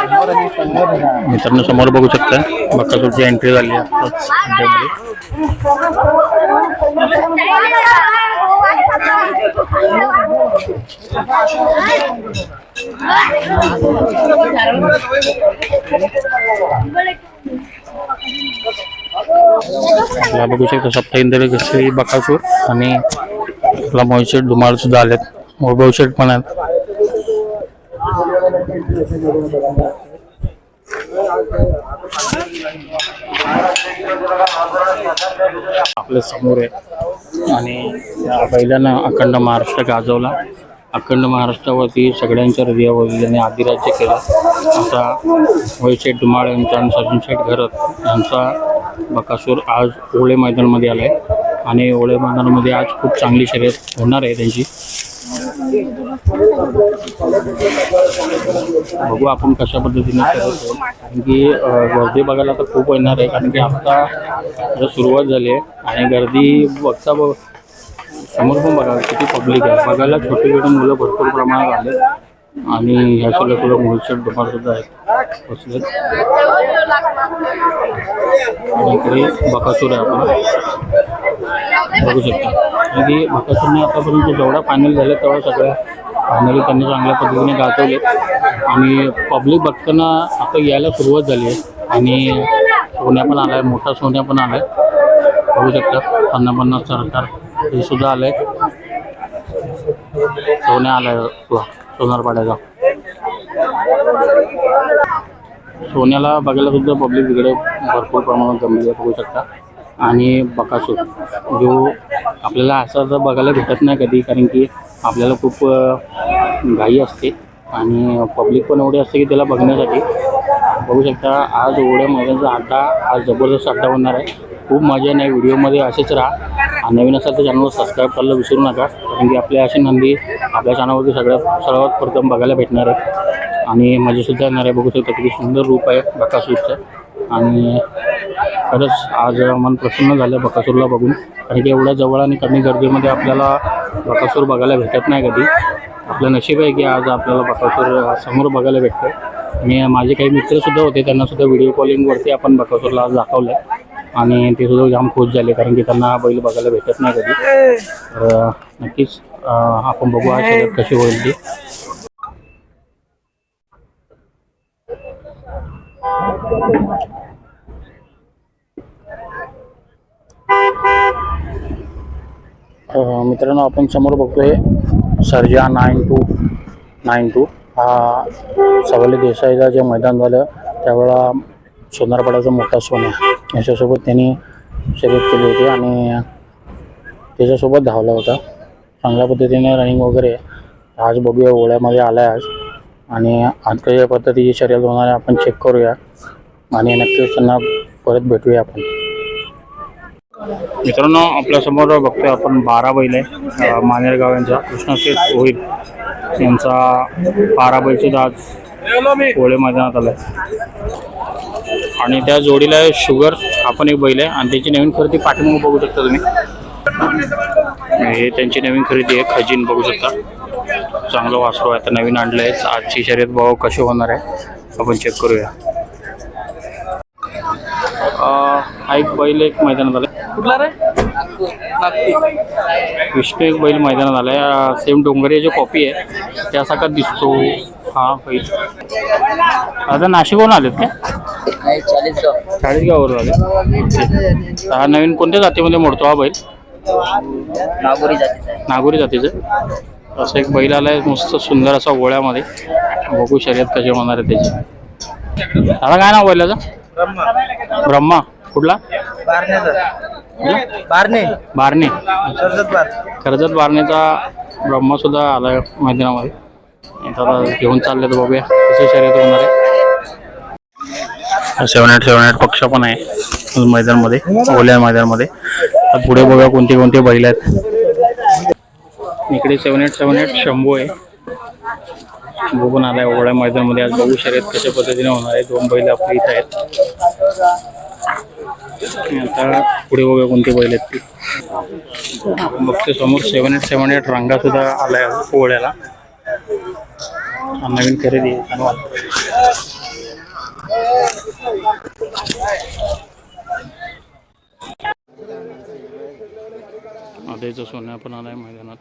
मित्रांनो समोर बघू शकता बक्कासूरची एंट्री झाली आहे बघू शकता सप्ताह इंद्र कशी बकासूर आणि आपला मोहिशेट धुमाळ सुद्धा आलेत. मोर शेठ पण आहेत. आपल्यासमोर आहे. आणि या बैलांना अखंड महाराष्ट्र गाजवला. अखंड महाराष्ट्रावरती सगळ्यांच्या हृदयावर त्यांनी आदिराज्य केलं. आता वैशेठ डुमाळ यांचा आणि सचिन शेठ घरत यांचा बकासूर आज ओळे मैदानामध्ये आला आहे आणि ओळे मैदानामध्ये आज खूप चांगली शर्यत होणार आहे त्यांची. बघू आपण कशा पद्धतीने करतो कारण की गर्दी बघायला तर खूप येणार आहे. कारण की आता सुरुवात झाली आहे आणि गर्दी बघता बघ समोर पण बघा किती पब्लिक आहे. बघायला छोटे छोटे मुलं भरपूर प्रमाणात आले आणि ह्या सुद्धा सुद्धा मुलचट दुकान सुद्धा आहेत. बसलेत. आणि इकडे बकासूर आहे आपण बघू शकता. आणि की बकासूरने आतापर्यंत जेवढा फायनल झाला तेवढा सगळ्या फायनली त्यांनी चांगल्या पद्धतीने गाजवले आणि पब्लिक बघताना आता यायला सुरुवात झाली आहे. आणि सोन्या पण आला आहे मोठा सोन्या पण आला आहे बघू शकता. पन्नास पन्नास सरकार हे सुद्धा आलं आहे सोन्या आलाय. आहे सोनारपाड्याचा. सोन्याला बघायला सुद्धा पब्लिक इकडे भरपूर प्रमाणात जमलेलं बघू शकता आणि बकासूर जो आपल्याला असा तर बघायला भेटत नाही कधी कारण की आपल्याला खूप घाई असते. आणि पब्लिक पण एवढी असते की त्याला बघण्यासाठी. बघू शकता आज एवढ्या मैदानाचा अड्डा आज जबरदस्त अड्डा होणार आहे. खूप मजा नाही व्हिडिओमध्ये असेच राहा. नवीन असाल तर चॅनलवर सबस्क्राईब करायला विसरू नका. कारण की आपल्या अशी नंदी आपल्या चॅनलवरती सगळ्यात सर्वात प्रथम बघायला भेटणार आहेत. आणि मजेसुद्धा येणार आहे बघू शकता किती सुंदर रूप आहे बकासूरचं. आणि खरंच आज मन प्रसन्न झालं बकासूरला बघून. कारण की एवढ्या जवळ आणि कमी गर्दीमध्ये आपल्याला बकासूर बघायला भेटत नाही कधी. आपलं नशीब आहे की आज आपल्याला बकासूर समोर बघायला भेटतं मी माझे काही मित्रसुद्धा होते त्यांनासुद्धा व्हिडिओ कॉलिंगवरती आपण बकासूरला आज दाखवलं आहे आणि ते सुद्धा जाम खुश झाले कारण की त्यांना बैल बघायला भेटत नाही कधी. तर नक्कीच आपण बघू आज शर्यत कशी होईल ती. मित्रांनो आपण समोर बघतोय Sarja nine two nine two. हा सवली देसाईचा जे मैदान झालं त्यावेळेला सोनारपाड्याचा मोठा सोन्या याच्यासोबत त्यांनी शर्यत केली होती आणि त्याच्यासोबत धावला होता. चांगल्या पद्धतीने रनिंग वगैरे. आज बघूया ओळ्यामध्ये आला आहे आज. आणि आज कशा पद्धतीची शर्यत होणार आहे आपण चेक करूया. आणि नक्कीच त्यांना परत भेटूया आपण. मित्रांनो आपल्यासमोर बघतोय आपण बारा बैल आहे मानेरगाव यांचा. कृष्णशेठ होईल यांचा बारा बैल सुद्धा आज कोळे मैदानात आलाय. आणि त्या जोडीला शुगर हा पण एक बैल आहे. आणि त्याची नवीन खरेदी पाठीमागे बघू शकता तुम्ही. हे त्यांची नवीन खरेदी आहे. खजीन बघू शकता. चांगलं वासरू आहे. आता नवीन आणलं आहे. आजची शर्यत बघू कशी होणार आहे. आपण चेक करूया. हा एक बैल एक मैदानात आलाय. कुठला रे? विष्णू एक बैल मैदानात आलाय. सेम डोंगरी जो कॉपी आहे. त्यासारखा दिसतो. हा बैल आता नाशिकवरून आलेत काय? चाळीसगाव. चाळीसगाववरून आले हा नवीन कोणत्या जातीमध्ये मोडतो हा बैल? नागोरी जातीचा आहे. नागोरी जातीचं असं एक बैल आलाय मस्त सुंदर असा ओळ्यामध्ये बघू शर्यत कशी होणार आहे त्याची. दादा काय नाव बैलाचं? ब्रह्मा. कुठला? कुठला? बारणे बारणे कर्जत बार कर्जत बारणेचा ब्रह्मा सुद्धा आलाय मैदानामध्ये. घेऊन चालले तर बघूया. कशी शर्यत होणार आहे? सेवन एट सेवन एट पक्ष पण आहे मैदानमध्ये ओल्या मैदानमध्ये. पुढे बघा कोणते कोणते बैल आहेत. इकडे seven eight seven eight Shambhu आहे. शंभू पण आलाय ओळ्या मैदानमध्ये. आज बघू शर्यत कशा पद्धतीने होणार आहे. दोन बैल आपल्या इथं आहेत. आता पुढे बघा कोणते बैल आहेत ती. बघतो समोर सेवन एट सेवन एट रंगा सुद्धा आलाय पोहळ्याला हा नवीन खरेदी आहे. आधीचं सोन्या पण आलाय मैदानात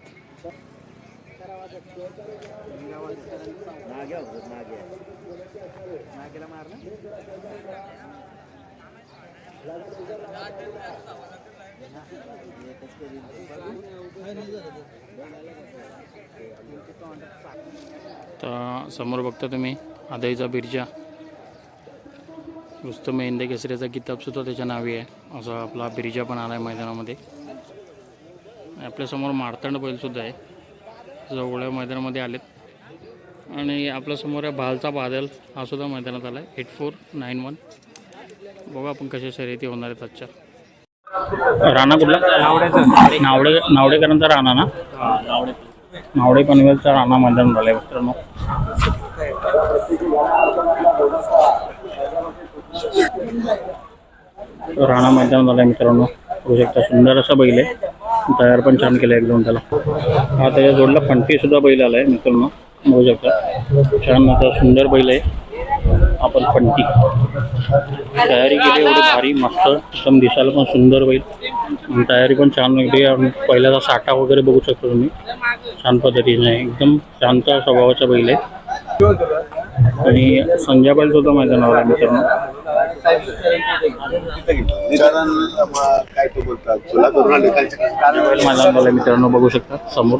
तर समोर बघता तुम्ही आदईचा बिरजा. रुस्तम इंदे केसरीचा किताबसुद्धा त्याच्या नावी आहे. असा आपला बिरजा पण आला आहे मैदानामध्ये आपल्यासमोर मारतंड बैलसुद्धा आहे. जवळ मैदानामध्ये आलेत. आणि आपल्यासमोर आहे भालचा बादल. हा सुद्धा मैदानात आला आहे एट फोर नाईन वन बघा आपण कशा शर्यती होणार आहेत आजच्या. राणा कुठला? नावडे नावडेकरांचा राणा ना? नावडे पनवेलचा राणा मैदान झाला मित्रांनो. राणा मैदान झालाय मित्रांनो. बघू शकता सुंदर असा बैल आहे. तयार पण छान केलं एकदम त्याला. हा त्याच्या जोडला फंटी सुद्धा बैल आलाय मित्रांनो. बघू शकता छान सुंदर बैल आहे. आपण फंटी. तयारी केली एवढी भारी मस्त. एकदम दिसायला पण सुंदर होईल. तयारी पण छान वेगळी आणि पहिल्याचा साठा वगैरे बघू शकतो तुम्ही. छान पद्धतीने. एकदम शांत स्वभावाचा बैल आहे आणि संजय बैल सुद्धा माझ्या नावाला मित्रांनो माझ्या नावाला मित्रांनो बघू शकता समोर.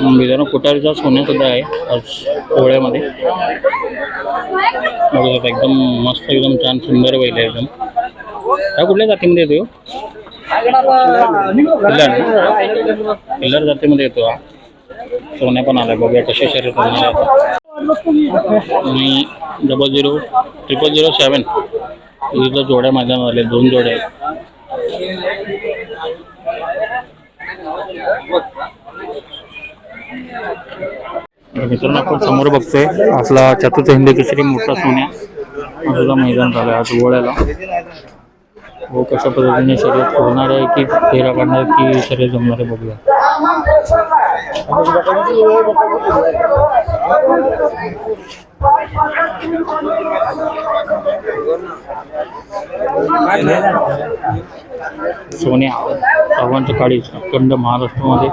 मित्रांनो कुटारीचा सोन्यासुद्धा आहे आज पोळ्यामध्ये. एकदम मस्त एकदम छान सुंदर बैल आहे एकदम. हा कुठल्या जातीमध्ये येतो किल्लर हो? किल्लर जातीमध्ये येतो हा. सोन्या पण आलाय बघूया कसे शरीर होणार आहे आता. आणि double zero triple zero seven इथं जोड्या मैदान आले दोन जोड्या आहेत. मित्रांनो आपण समोर बघतोय आपला चतुर्थ हिंदी केसरी मोठा सोन्या बाजूला मैदान झालं आज गोळ्याला हो कशा पद्धतीने शर्यत होणार आहे की फेरा काढणार की शर्यत जमणार आहे बघूया. सोन्या सर्वांच्या काळी अखंड महाराष्ट्रामध्ये.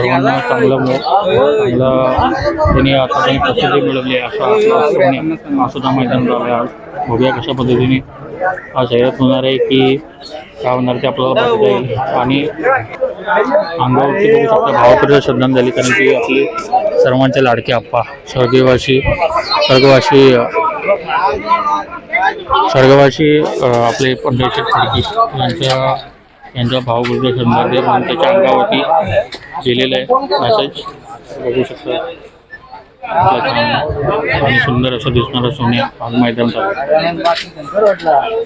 सर्वांना चांगलं चांगलं त्यांनी आता त्यांनी प्रसिद्धी मिळवली आहे असं सुद्धा मैदान झालं आज. बघूया कशा पद्धतीने हा जाहिरात होणार आहे की काय होणार ते आपल्याला बघता येईल. आणि अंगावरती बघू शकता भावपूर्ण श्रद्धांजली कारण की आपले सर्वांचे लाडके आप्पा स्वर्गवासी स्वर्गवासी स्वर्गवासी आपले पंढरीचे खडकी यांच्या यांचा भावपूर्ण श्रद्धांजली म्हणून त्याच्या अंगावरती दिलेलं आहे. मेसेज बघू शकता. आणि सुंदर असं दिसणारं सोन्या मैदान झालं.